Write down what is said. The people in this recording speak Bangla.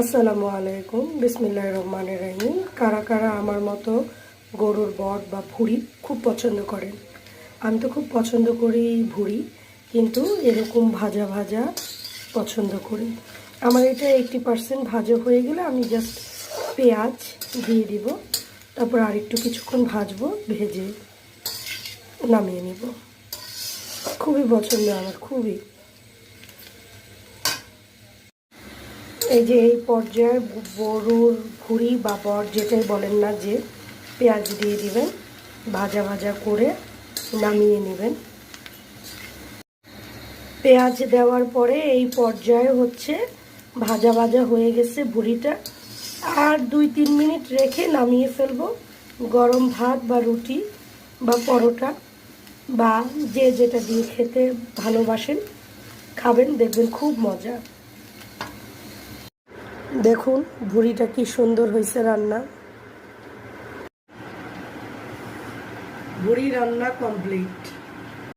আসসালামু আলাইকুম বিসমিল্লাহ রহমান রহিম। কারা কারা আমার মতো গরুর বট বা ভুড়ি খুব পছন্দ করেন? আমি তো খুব পছন্দ করি ভুড়ি, কিন্তু এরকম ভাজা ভাজা পছন্দ করি। আমার এটা এইটটি পার্সেন্ট ভাজা হয়ে গেলে আমি জাস্ট পেঁয়াজ দিয়ে দিব, তারপর আরেকটু কিছুক্ষণ ভাজবো, ভেজে নামিয়ে নিব। খুবই পছন্দ আমার, খুবই। এই যে এই পর্যায়ে গরুর ভুড়ি বা বট যেটাই বলেন না যে পেঁয়াজ দিয়ে দিবেন, ভাজা ভাজা করে নামিয়ে নেবেন। পেঁয়াজ দেওয়ার পরে এই পর্যায়ে হচ্ছে ভাজা ভাজা হয়ে গেছে ভুড়িটা আর দুই তিন মিনিট রেখে নামিয়ে ফেলব। গরম ভাত বা রুটি বা পরোটা বা যে যেটা দিয়ে খেতে ভালোবাসেন, খাবেন, দেখবেন খুব মজা। দেখুন ভুড়িটা কি সুন্দর হয়েছে রান্না। ভুড়ি রান্না কমপ্লিট